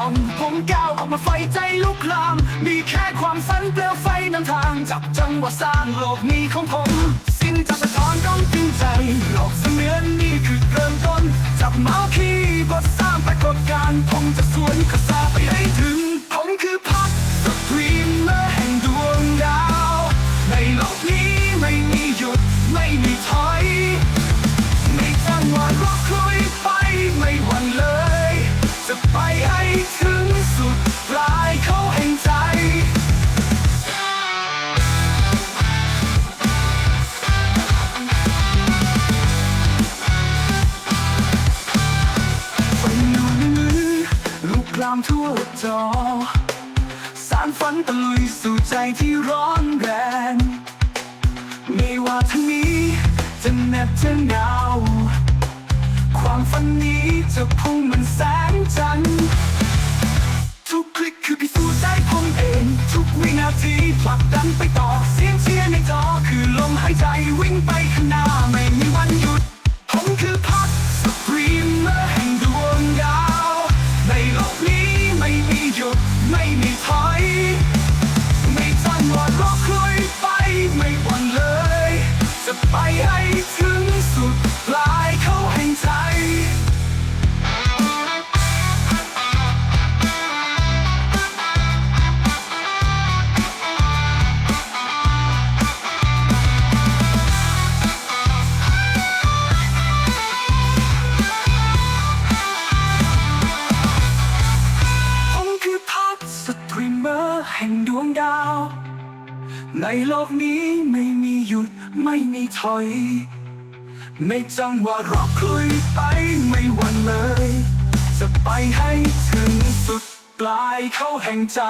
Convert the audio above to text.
องผมก้าวออกมาไฟใจลุกลาม มีแค่ความฝันเปลวไฟนำทาง จับจังหวะสร้างโลกนี้ของผม สิ้นจากสะท้อนต้องจริงใจโลกเสมือนนี่างคงจะสวนกระแส ทั่วจอ สารฝันตะลุยสู่ใจที่ร้อนแรง ไม่ว่าทางนี้จะเหน็บจะหนาว ความฝันนี้จะพุ่งเหมันแสงจันทร์ทุกคลิกคือพิสูจน์ใจผมเอง ทุกวินาทีผลักดันไปต่อ เสียงเชียร์ในจอคือลมหายใจวิ่งไปข้างหน้าไม่มี ไปให้ถึงสุดปลายเขาแห่งใจผมคือพักสตรีมเมอร์แห่งดวงดาว ในโลกนี้ไม่มีหยุดไม่มีถอย ไม่จังหวะรอคลุยไปไม่หวั่นเลย จะไปให้ถึงสุดปลายเขาแห่งใจ